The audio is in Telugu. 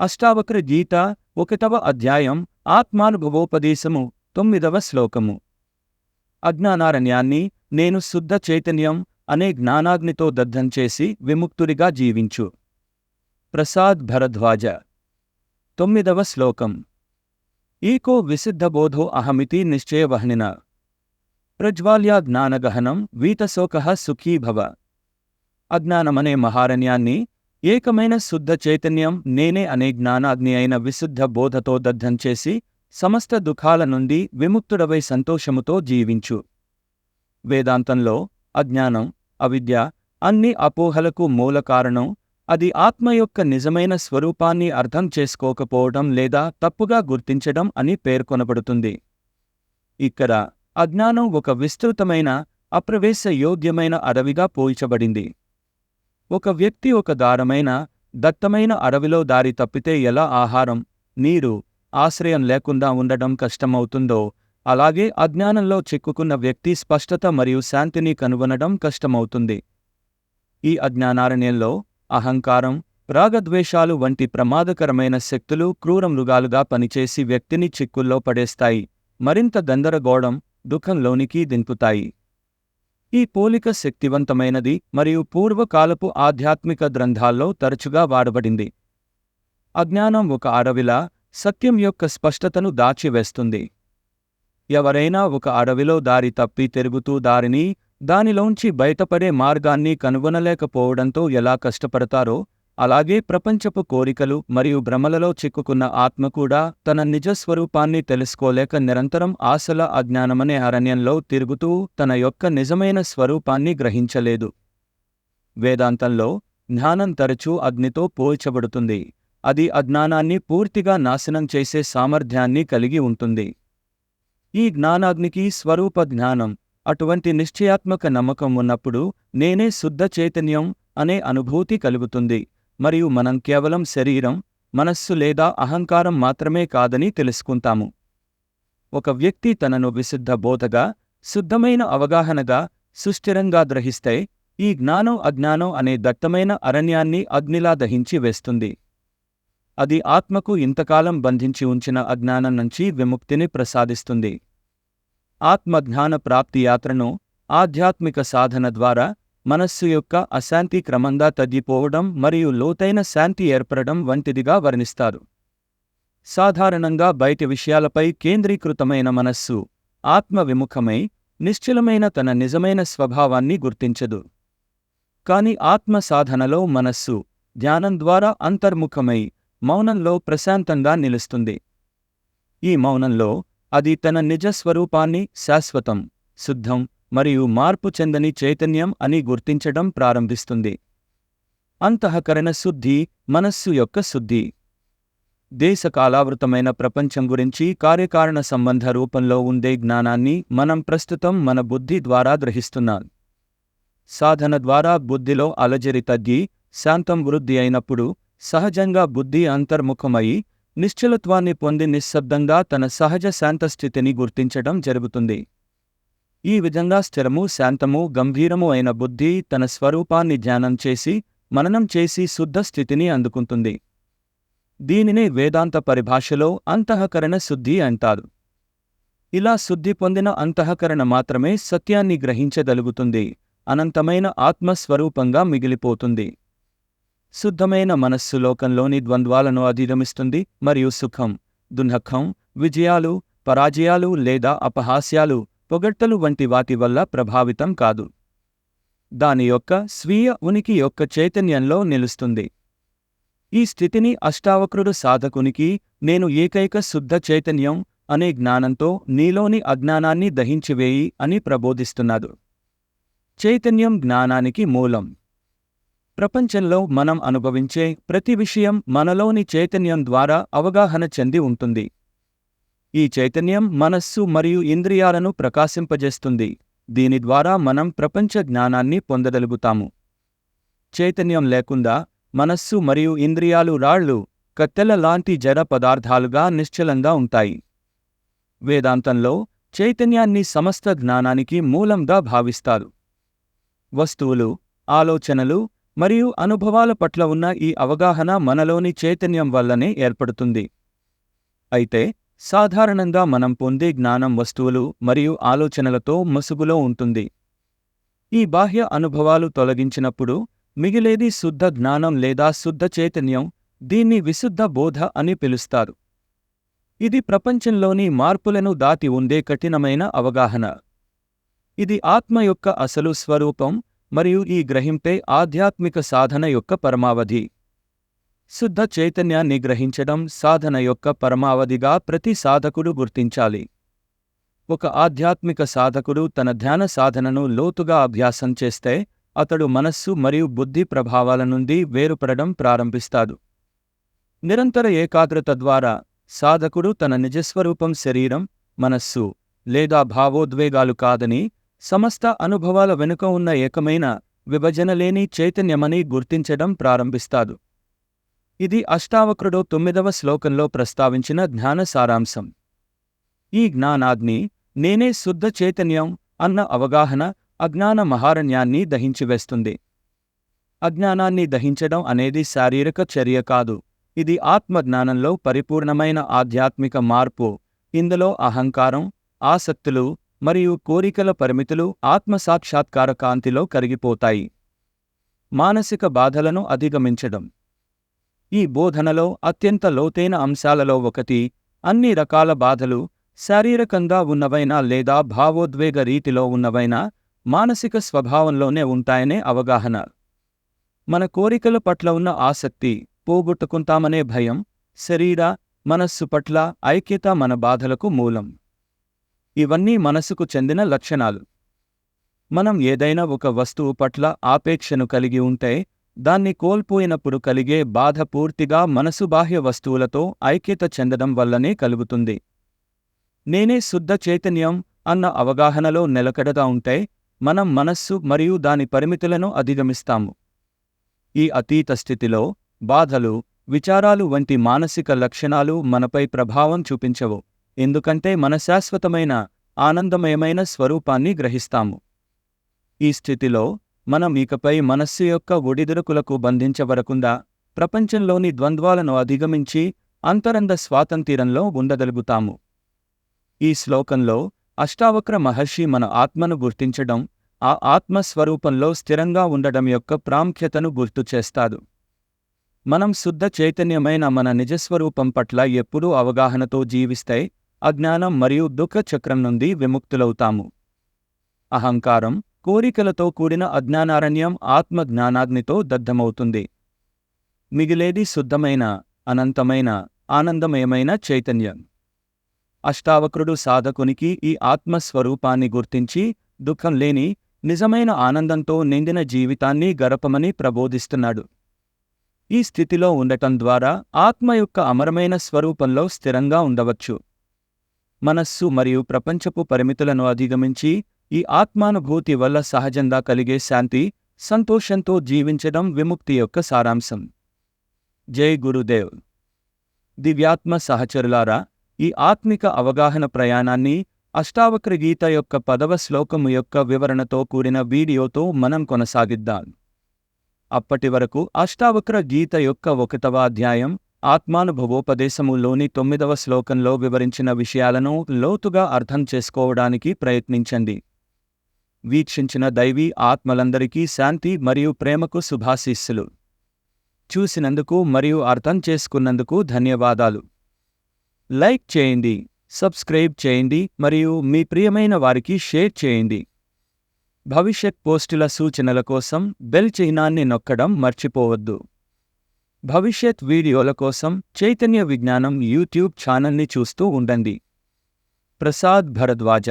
అష్టావక్ర గీత ఒకటవ అధ్యాయం ఆత్మానుభవోపదేశము తొమ్మిదవ శ్లోకము. అజ్ఞానారణ్యాన్ని నేను శుద్ధ చైతన్యం అనే జ్ఞానాగ్నితో దగ్ధం చేసి విముక్తుడిగా జీవించు. ప్రసాద్ భరద్వాజ. తొమ్మిదవ శ్లోకం. ఈకో విసిద్ధబోధో అహమితి నిశ్చయవహ్నిన. ప్రజ్వాల్యా జ్ఞానగహనం వీతశోక సుఖీభవ. అజ్ఞానమనే మహారణ్యాన్ని ఏకమైన శుద్ధ చైతన్యం నేనే అనే జ్ఞానాగ్ని అయిన విశుద్ధ బోధతో దగ్ధం చేసి సమస్త దుఃఖాల నుండి విముక్తుడవై సంతోషముతో జీవించు. వేదాంతంలో అజ్ఞానం అవిద్య అన్ని అపోహలకు మూల కారణం అది ఆత్మ యొక్క నిజమైన స్వరూపాన్ని అర్థం చేసుకోకపోవడం లేదా తప్పుగా గుర్తించడం అని పేర్కొనబడుతుంది. ఇక్కడ అజ్ఞానం ఒక విస్తృతమైన అప్రవేశ యోగ్యమైన అడవిగా పోల్చబడింది. ఒక వ్యక్తి ఒక దారమైన దట్టమైన అడవిలో దారి తప్పితే ఎలా ఆహారం నీరు ఆశ్రయం లేకుండా ఉండడం కష్టమవుతుందో అలాగే అజ్ఞానంలో చిక్కుకున్న వ్యక్తి స్పష్టత మరియు శాంతిని కనుగొనడం కష్టమవుతుంది. ఈ అజ్ఞానారణ్యంలో అహంకారం రాగద్వేషాలు వంటి ప్రమాదకరమైన శక్తులు క్రూర మృగాలుగా పనిచేసి వ్యక్తిని చిక్కుల్లో పడేస్తాయి మరింత గందరగోళం దుఃఖంలోనికి దింపుతాయి. ఈ పోలిక శక్తివంతమైనది మరియు పూర్వకాలపు ఆధ్యాత్మిక గ్రంథాల్లో తరచుగా వాడబడింది. అజ్ఞానం ఒక అడవిలా సత్యం యొక్క స్పష్టతను దాచివేస్తుంది. ఎవరైనా ఒక అడవిలో దారి తప్పి తిరుగుతూ దారిని దానిలోంచి బయటపడే మార్గాన్ని కనుగొనలేకపోవడంతో ఎలా కష్టపడతారో అలాగే ప్రపంచపు కోరికలు మరియు భ్రమలలో చిక్కుకున్న ఆత్మ కూడా తన నిజస్వరూపాన్ని తెలుసుకోలేక నిరంతరం ఆశల అజ్ఞానమనే అరణ్యంలో తిరుగుతూ తన యొక్క నిజమైన స్వరూపాన్ని గ్రహించలేదు. వేదాంతంలో జ్ఞానం తరచూ అగ్నితో పోల్చబడుతుంది. అది అజ్ఞానాన్ని పూర్తిగా నాశనం చేసే సామర్థ్యాన్ని కలిగి ఉంటుంది. ఈ జ్ఞానాగ్నికి స్వరూప జ్ఞానం అటువంటి నిశ్చయాత్మక నమ్మకం ఉన్నప్పుడు నేనే శుద్ధ చైతన్యం అనే అనుభూతి కలుగుతుంది. మరియు మనం కేవలం శరీరం మనస్సు లేదా అహంకారం మాత్రమే కాదని తెలుసుకుంటాము. ఒక వ్యక్తి తనను విశుద్ధ బోధగా శుద్ధమైన అవగాహనగా సుస్థిరంగా గ్రహిస్తే ఈ జ్ఞానం అజ్ఞానం అనే దట్టమైన అరణ్యాన్ని అగ్నిలా దహించి వేస్తుంది. అది ఆత్మకు ఇంతకాలం బంధించి ఉంచిన అజ్ఞానం నుంచి విముక్తిని ప్రసాదిస్తుంది. ఆత్మజ్ఞాన ప్రాప్తి యాత్రను ఆధ్యాత్మిక సాధన ద్వారా మనస్సు యొక్క అశాంతి క్రమంగా తగ్గిపోవడం మరియు లోతైన శాంతి ఏర్పడడం వంటిదిగా వర్ణిస్తారు. సాధారణంగా బయటి విషయాలపై కేంద్రీకృతమైన మనస్సు ఆత్మ విముఖమై నిశ్చలమైన తన నిజమైన స్వభావాన్ని గుర్తించదు. కాని ఆత్మ సాధనలో మనస్సు ధ్యానం ద్వారా అంతర్ముఖమై మౌనంలో ప్రశాంతంగా నిలుస్తుంది. ఈ మౌనంలో అది తన నిజ స్వరూపాన్ని శాశ్వతం శుద్ధం మరియు మార్పు చెందని చైతన్యం అని గుర్తించడం ప్రారంభిస్తుంది. అంతఃకరణ శుద్ధి మనస్సు యొక్క శుద్ధి. దేశకాలావృతమైన ప్రపంచం గురించి కార్యకారణ సంబంధ రూపంలో ఉండే జ్ఞానాన్ని మనం ప్రస్తుతం మన బుద్ధి ద్వారా గ్రహిస్తున్నాం. సాధన ద్వారా బుద్ధిలో అలజరి తగ్గి శాంతం వృద్ధి అయినప్పుడు సహజంగా బుద్ధి అంతర్ముఖమై నిశ్చలత్వాన్ని పొంది నిశ్శబ్దంగా తన సహజ శాంతస్థితిని గుర్తించడం జరుగుతుంది. ఈ విధంగా స్థిరము శాంతము గంభీరము అయిన బుద్ధి తన స్వరూపాన్ని ధ్యానం చేసి మననం చేసి శుద్ధ స్థితిని అందుకుంటుంది. దీనినే వేదాంత పరిభాషలో అంతఃకరణ శుద్ధి అంటారు. ఇలా శుద్ధి పొందిన అంతఃకరణ మాత్రమే సత్యాన్ని గ్రహించగలుగుతుంది అనంతమైన ఆత్మస్వరూపంగా మిగిలిపోతుంది. శుద్ధమైన మనస్సు లోకంలోని ద్వంద్వాలను అధిగమిస్తుంది మరియు సుఖం దున్నఖం విజయాలు పరాజయాలు లేదా అపహాస్యాలు పొగట్టలు వంటి వాటి వల్ల ప్రభావితం కాదు. దాని యొక్క స్వీయ ఉనికి యొక్క చైతన్యంలో నిలుస్తుంది. ఈ స్థితిని అష్టావక్రుడు సాధకునికి నేను ఏకైక శుద్ధ చైతన్యం అనే జ్ఞానంతో నీలోని అజ్ఞానాన్ని దహించివేయి అని ప్రబోధిస్తున్నాడు. చైతన్యం జ్ఞానానికి మూలం. ప్రపంచంలో మనం అనుభవించే ప్రతి విషయం మనలోని చైతన్యం ద్వారా అవగాహన చెంది ఉంటుంది. ఈ చైతన్యం మనస్సు మరియు ఇంద్రియాలను ప్రకాశింపజేస్తుంది. దీని ద్వారా మనం ప్రపంచ జ్ఞానాన్ని పొందగలుగుతాము. చైతన్యం లేకుండా మనస్సు మరియు ఇంద్రియాలు రాళ్ళు కత్తెల లాంటి జడ పదార్థాలుగా నిశ్చలంగా ఉంటాయి. వేదాంతంలో చైతన్యాన్ని సమస్త జ్ఞానానికి మూలంగా భావిస్తారు. వస్తువులు ఆలోచనలు మరియు అనుభవాల పట్ల ఉన్న ఈ అవగాహన మనలోని చైతన్యం వల్లనే ఏర్పడుతుంది. అయితే సాధారణంగా మనం పొందే జ్ఞానం వస్తువులు మరియు ఆలోచనలతో ముసుగులో ఉంటుంది. ఈ బాహ్య అనుభవాలు తొలగించినప్పుడు మిగిలేది శుద్ధ జ్ఞానం లేదా శుద్ధ చైతన్యం దీన్ని విశుద్ధ బోధ అని పిలుస్తారు. ఇది ప్రపంచంలోని మార్పులను దాటి ఉండే కఠినమైన అవగాహన. ఇది ఆత్మ యొక్క అసలు స్వరూపం మరియు ఈ గ్రహింపే ఆధ్యాత్మిక సాధన యొక్క పరమావధి. శుద్ధ చైతన్యాన్ని గ్రహించడం సాధన యొక్క పరమావధిగా ప్రతి సాధకుడు గుర్తించాలి. ఒక ఆధ్యాత్మిక సాధకుడు తన ధ్యాన సాధనను లోతుగా అభ్యాసం చేస్తే అతడు మనస్సు మరియు బుద్ధి ప్రభావాల నుండి వేరుపడడం ప్రారంభిస్తాడు. నిరంతర ఏకాగ్రత ద్వారా సాధకుడు తన నిజస్వరూపం శరీరం మనస్సు లేదా భావోద్వేగాలు కాదని సమస్త అనుభవాల వెనుక ఉన్న ఏకమైన విభజనలేని చైతన్యమని గుర్తించడం ప్రారంభిస్తాడు. ఇది అష్టావక్రుడు తొమ్మిదవ శ్లోకంలో ప్రస్తావించిన జ్ఞాన సారాంశం. ఈ జ్ఞానాగ్ని నేనే శుద్ధ చైతన్యం అన్న అవగాహన అజ్ఞాన మహారణ్యాన్ని దహించివేస్తుంది. అజ్ఞానాన్ని దహించడం అనేది శారీరక చర్య కాదు. ఇది ఆత్మజ్ఞానంలో పరిపూర్ణమైన ఆధ్యాత్మిక మార్పు. ఇందులో అహంకారం ఆసక్తులు మరియు కోరికల పరిమితులు ఆత్మసాక్షాత్కార కాంతిలో కరిగిపోతాయి. మానసిక బాధలను అధిగమించడం. ఈ బోధనలో అత్యంత లోతైన అంశాలలో ఒకటి అన్ని రకాల బాధలు శారీరకంగా ఉన్నవైనా లేదా భావోద్వేగ రీతిలో ఉన్నవైనా మానసిక స్వభావంలోనే ఉంటాయనే అవగాహన. మన కోరికల పట్ల ఉన్న ఆసక్తి పోగొట్టుకుంటామనే భయం శరీర మనస్సు పట్ల ఐక్యత మన బాధలకు మూలం. ఇవన్నీ మనసుకు చెందిన లక్షణాలు. మనం ఏదైనా ఒక వస్తువు పట్ల ఆపేక్షను కలిగి ఉంటే దాన్ని కోల్పోయినప్పుడు కలిగే బాధ పూర్తిగా మనసు బాహ్య వస్తువులతో ఐక్యత చెందడం వల్లనే కలుగుతుంది. నేనే శుద్ధ చైతన్యం అన్న అవగాహనలో నిలకడగా ఉంటే మనం మనస్సు మరియు దాని పరిమితులను అధిగమిస్తాము. ఈ అతీత స్థితిలో బాధలు విచారాలు వంటి మానసిక లక్షణాలు మనపై ప్రభావం చూపించవు. ఎందుకంటే మన శాశ్వతమైన ఆనందమయమైన స్వరూపాన్ని గ్రహిస్తాము. ఈ స్థితిలో మనం ఇకపై మనస్సు యొక్క ఒడిదుడుకులకు బంధించబడకుండా ప్రపంచంలోని ద్వంద్వాలను అధిగమించి అంతరంగ స్వాతంత్ర్యంలో ఉండగలుగుతాము. ఈ శ్లోకంలో అష్టావక్ర మహర్షి మన ఆత్మను గుర్తించడం ఆ ఆత్మస్వరూపంలో స్థిరంగా ఉండడం యొక్క ప్రాముఖ్యతను గుర్తు చేస్తాడు. మనం శుద్ధ చైతన్యమైన మన నిజస్వరూపం పట్ల ఎప్పుడూ అవగాహనతో జీవిస్తే అజ్ఞానం మరియు దుఃఖ చక్రం నుండి విముక్తులవుతాము. అహంకారం కోరికలతో కూడిన అజ్ఞానారణ్యం ఆత్మ జ్ఞానాగ్నితో దగ్ధమవుతుంది. మిగిలేది శుద్ధమైన అనంతమైన ఆనందమయమైన చైతన్యం. అష్టావక్రుడు సాధకునికి ఈ ఆత్మస్వరూపాన్ని గుర్తించి దుఃఖం లేని నిజమైన ఆనందంతో నిండిన జీవితాన్ని గరపమని ప్రబోధిస్తున్నాడు. ఈ స్థితిలో ఉండటం ద్వారా ఆత్మ యొక్క అమరమైన స్వరూపంలో స్థిరంగా ఉండవచ్చు. మనస్సు మరియు ప్రపంచపు పరిమితులను అధిగమించి ఈ ఆత్మానుభూతి వల్ల సహజంగా కలిగే శాంతి సంతోషంతో జీవించడం విముక్తి యొక్క సారాంశం. జై గురుదేవ్. దివ్యాత్మ సహచరులారా ఈ ఆత్మిక అవగాహన ప్రయాణాన్ని అష్టావక్ర గీత యొక్క పదవ శ్లోకము యొక్క వివరణతో కూడిన వీడియోతో మనం కొనసాగిద్దాం. అప్పటి వరకు అష్టావక్ర గీత యొక్క ఒకటవ అధ్యాయం ఆత్మానుభవోపదేశములోని తొమ్మిదవ శ్లోకంలో వివరించిన విషయాలను లోతుగా అర్థం చేసుకోవడానికి ప్రయత్నించండి. వీక్షించిన దైవీ ఆత్మలందరికీ శాంతి మరియు ప్రేమకు శుభాశీస్సులు. చూసినందుకు మరియు అర్థం చేసుకున్నందుకు ధన్యవాదాలు. లైక్ చేయండి సబ్స్క్రైబ్ చేయండి మరియు మీ ప్రియమైన వారికి షేర్ చేయండి. భవిష్యత్ పోస్టుల సూచనల కోసం బెల్ చిహ్నాన్ని నొక్కడం మర్చిపోవద్దు. భవిష్యత్ వీడియోల కోసం చైతన్య విజ్ఞానం యూట్యూబ్ ఛానల్ని చూస్తూ ఉండండి. ప్రసాద్ భరద్వాజ